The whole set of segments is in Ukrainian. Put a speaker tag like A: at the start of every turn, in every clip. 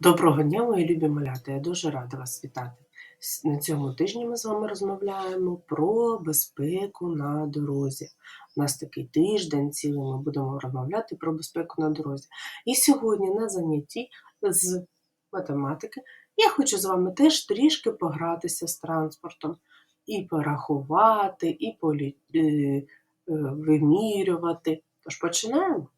A: Доброго дня, мої любі малята. Я дуже рада вас вітати. На цьому тижні ми з вами розмовляємо про безпеку на дорозі. У нас такий тиждень цілий ми будемо розмовляти про безпеку на дорозі. І сьогодні на занятті з математики я хочу з вами теж трішки погратися з транспортом і порахувати, і полі... е, е, вимірювати. Тож починаємо.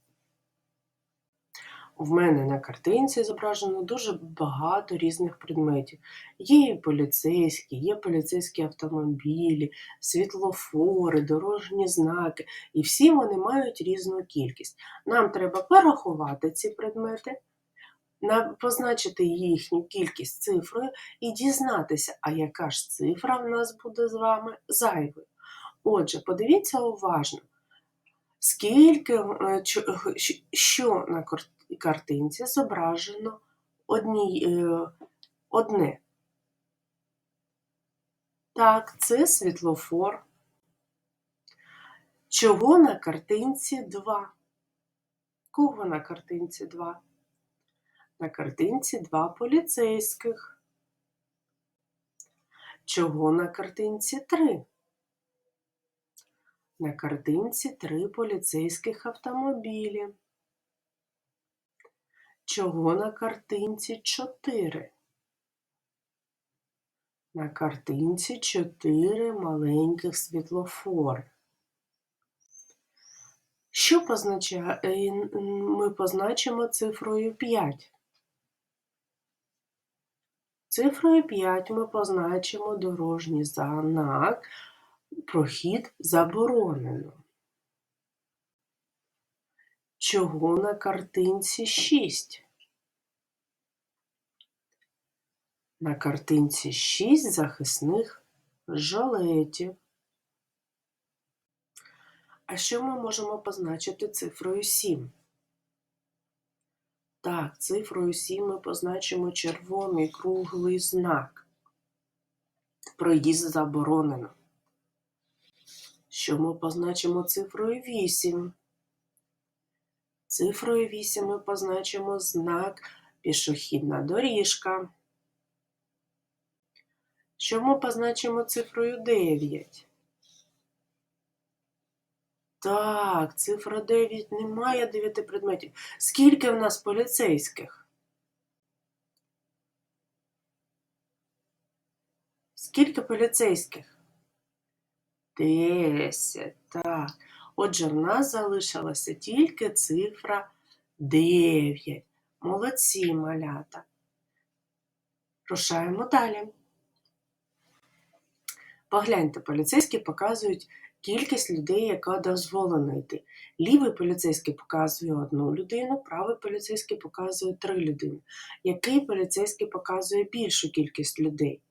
A: В мене на картинці зображено дуже багато різних предметів. Є і поліцейські, є поліцейські автомобілі, світлофори, дорожні знаки, і всі вони мають різну кількість. Нам треба порахувати ці предмети, позначити їхню кількість цифрою і дізнатися, а яка ж цифра в нас буде з вами зайвою. Отже, подивіться уважно, скільки, е, що на картинці зображено одні, е, одне. Так, це світлофор. Чого на картинці два? Кого на картинці два? На картинці два поліцейських. Чого на картинці три? На картинці три поліцейських автомобілі. Чого на картинці чотири? На картинці чотири маленьких світлофори. Що позначає? е, Ми позначимо цифрою 5. Цифрою 5 ми позначимо дорожній знак прохід заборонено. Чого на картинці 6? На картинці 6 захисних жилетів. А що ми можемо позначити цифрою 7? Так, цифрою 7 ми позначимо червоний круглий знак. Проїзд заборонено. Що ми позначимо цифрою 8? Цифрою 8 ми позначимо знак пішохідна доріжка. Що ми позначимо цифрою 9? Так, цифра 9 немає 9 предметів. Скільки в нас поліцейських? Скільки поліцейських? 10. Так. Отже, в нас залишилася тільки цифра 9. Молодці, малята. Рушаємо далі. Погляньте, поліцейські показують кількість людей, яка дозволена йти. Лівий поліцейський показує одну людину, правий поліцейський показує три людини. Який поліцейський показує більшу кількість людей?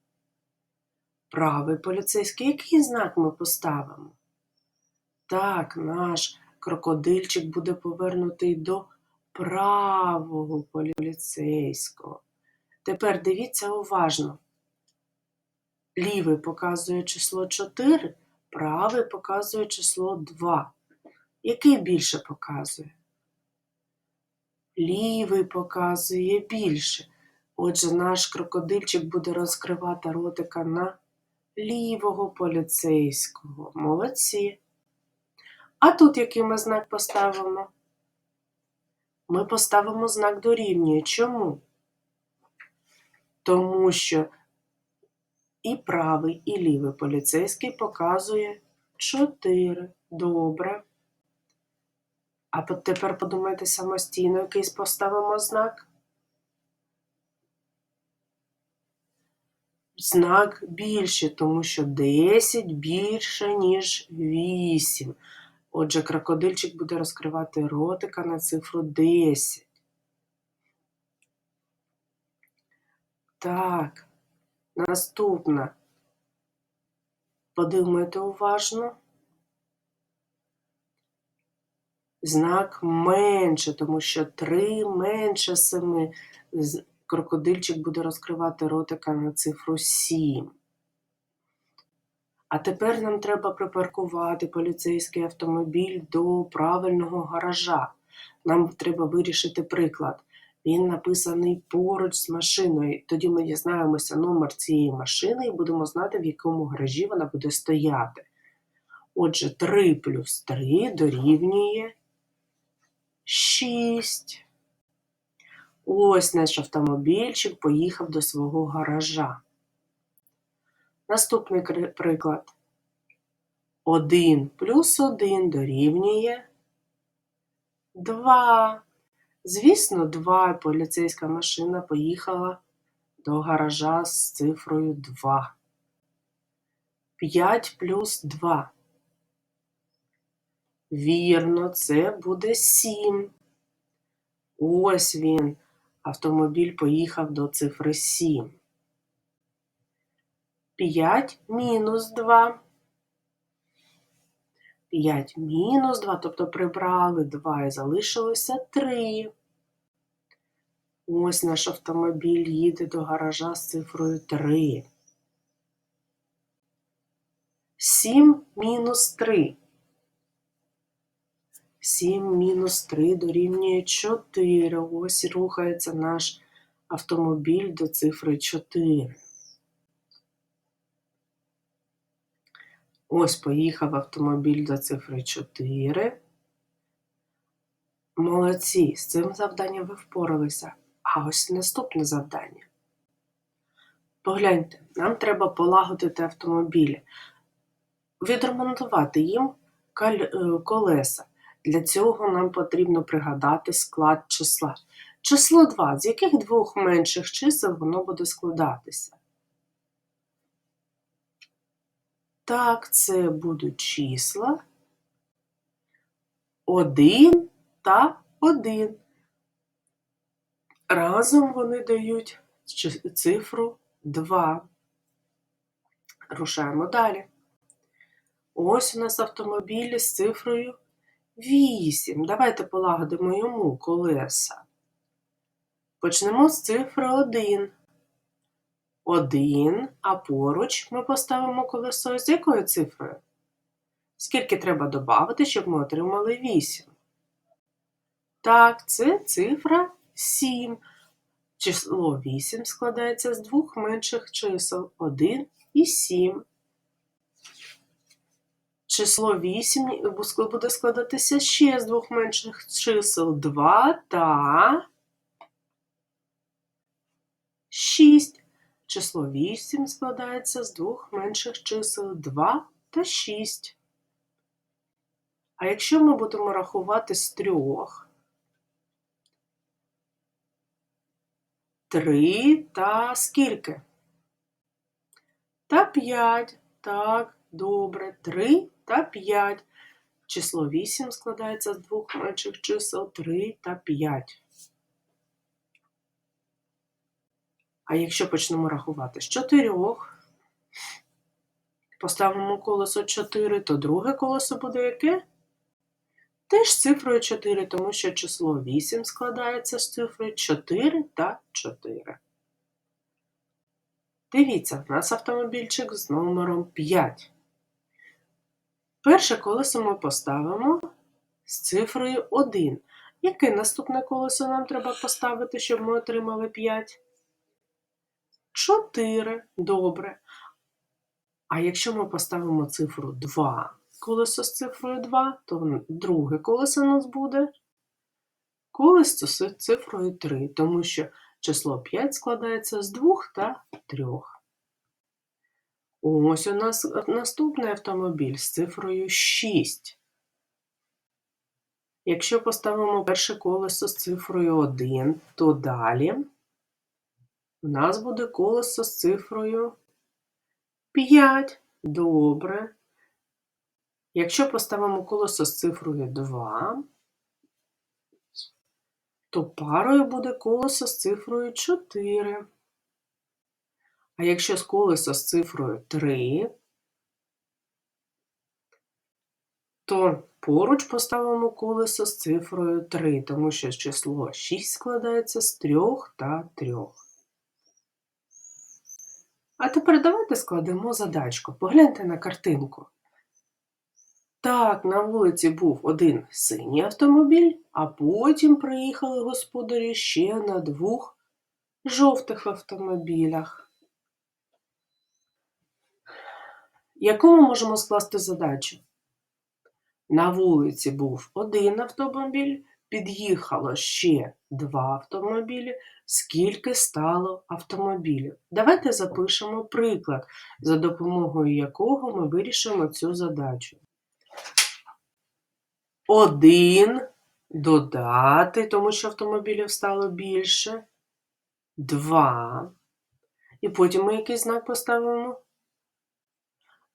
A: Правий поліцейський, який знак ми поставимо? Так, наш крокодильчик буде повернутий до правого поліцейського. Тепер дивіться уважно. Лівий показує число 4, правий показує число 2. Який більше показує? Лівий показує більше. Отже, наш крокодильчик буде розкривати ротика на лівого поліцейського. Молодці. А тут який ми знак поставимо? Ми поставимо знак дорівнює. Чому? Тому що і правий, і лівий поліцейський показує 4. Добре. А тепер подумайте самостійно, який поставимо знак. Знак більше, тому що 10 більше, ніж 8. Отже, крокодильчик буде розкривати ротика на цифру 10. Так, наступна. Подумайте уважно. Знак менше, тому що 3 менше 7. Крокодильчик буде розкривати ротика на цифру 7. А тепер нам треба припаркувати поліцейський автомобіль до правильного гаража. Нам треба вирішити приклад. Він написаний поруч з машиною. Тоді ми дізнаємося номер цієї машини і будемо знати, в якому гаражі вона буде стояти. Отже, 3 плюс 3 дорівнює 6. Ось наш автомобільчик поїхав до свого гаража. Наступний приклад. 1 плюс 1 дорівнює 2. Звісно, 2 поліцейська машина поїхала до гаража з цифрою 2. 5 плюс 2. Вірно, це буде 7. Ось він. Автомобіль поїхав до цифри 7. 5 мінус 2. 5 мінус 2, тобто прибрали 2 і залишилося 3. Ось наш автомобіль їде до гаража з цифрою 3. 7 мінус 3. 7 мінус 3 дорівнює 4. Ось рухається наш автомобіль до цифри 4. Ось поїхав автомобіль до цифри 4. Молодці, з цим завданням ви впоралися. А ось наступне завдання. Погляньте, нам треба полагодити автомобілі, відремонтувати їм е, колеса. Для цього нам потрібно пригадати склад числа. Число 2, з яких двох менших чисел воно буде складатися? Так, це будуть числа 1 та 1. Разом вони дають цифру 2. Рушаємо далі. Ось у нас автомобіль з цифрою 8. Давайте полагодимо йому колеса. Почнемо з цифри 1. 1, а поруч ми поставимо колесо з якою цифрою? Скільки треба додати, щоб ми отримали 8? Так, це цифра 7. Число 8 складається з двох менших чисел 1 і 7. Число 8 буде складатися ще з двох менших чисел 2 та 6. Число 8 складається з двох менших чисел 2 та 6. А якщо ми будемо рахувати з трьох, 3 та скільки? Та 5. Так, добре. 3 та 5. Число 8 складається з двох менших чисел 3 та 5. А якщо почнемо рахувати з 4, поставимо колесо 4, то друге колесо буде яке? Теж з цифрою 4, тому що число 8 складається з цифри 4 та 4. Дивіться, в нас автомобільчик з номером 5. Перше колесо ми поставимо з цифрою 1. Яке наступне колесо нам треба поставити, щоб ми отримали 5? 4. Добре. А якщо ми поставимо цифру 2, колесо з цифрою 2, то друге колесо у нас буде колесо з цифрою 3, тому що число 5 складається з 2 та 3. Ось у нас наступний автомобіль з цифрою 6. Якщо поставимо перше колесо з цифрою 1, то далі у нас буде колесо з цифрою 5. Добре. Якщо поставимо колесо з цифрою 2, то парою буде колесо з цифрою 4. А якщо з колесо з цифрою 3, то поруч поставимо колесо з цифрою 3, тому що число 6 складається з 3 та 3. А тепер давайте складемо задачку. Погляньте на картинку. Так, на вулиці був один синій автомобіль, а потім приїхали господарі ще на двох жовтих автомобілях. Яку ми можемо скласти задачу? На вулиці був один автомобіль, під'їхало ще два автомобілі. Скільки стало автомобілів? Давайте запишемо приклад, за допомогою якого ми вирішимо цю задачу. Один додати, тому що автомобілів стало більше. Два. І потім ми який знак поставимо?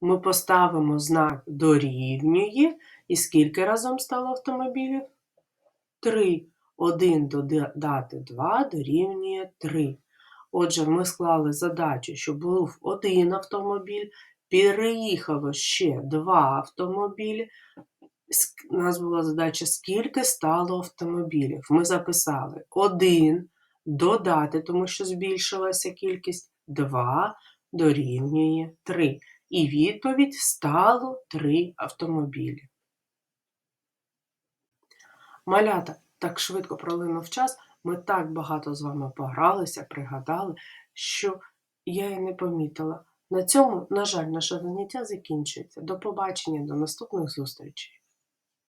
A: Ми поставимо знак дорівнює. І скільки разом стало автомобілів? Три. Один додати два дорівнює три. Отже, ми склали задачу, що був один автомобіль, переїхало ще два автомобілі. У нас була задача, скільки стало автомобілів. Ми записали один додати, тому що збільшилася кількість, 2 дорівнює 3. І відповідь стало три автомобілі. Малята, так швидко пролинув час, ми так багато з вами погралися, пригадали, що я і не помітила. На цьому, на жаль, наше заняття закінчується. До побачення, до наступних зустрічей.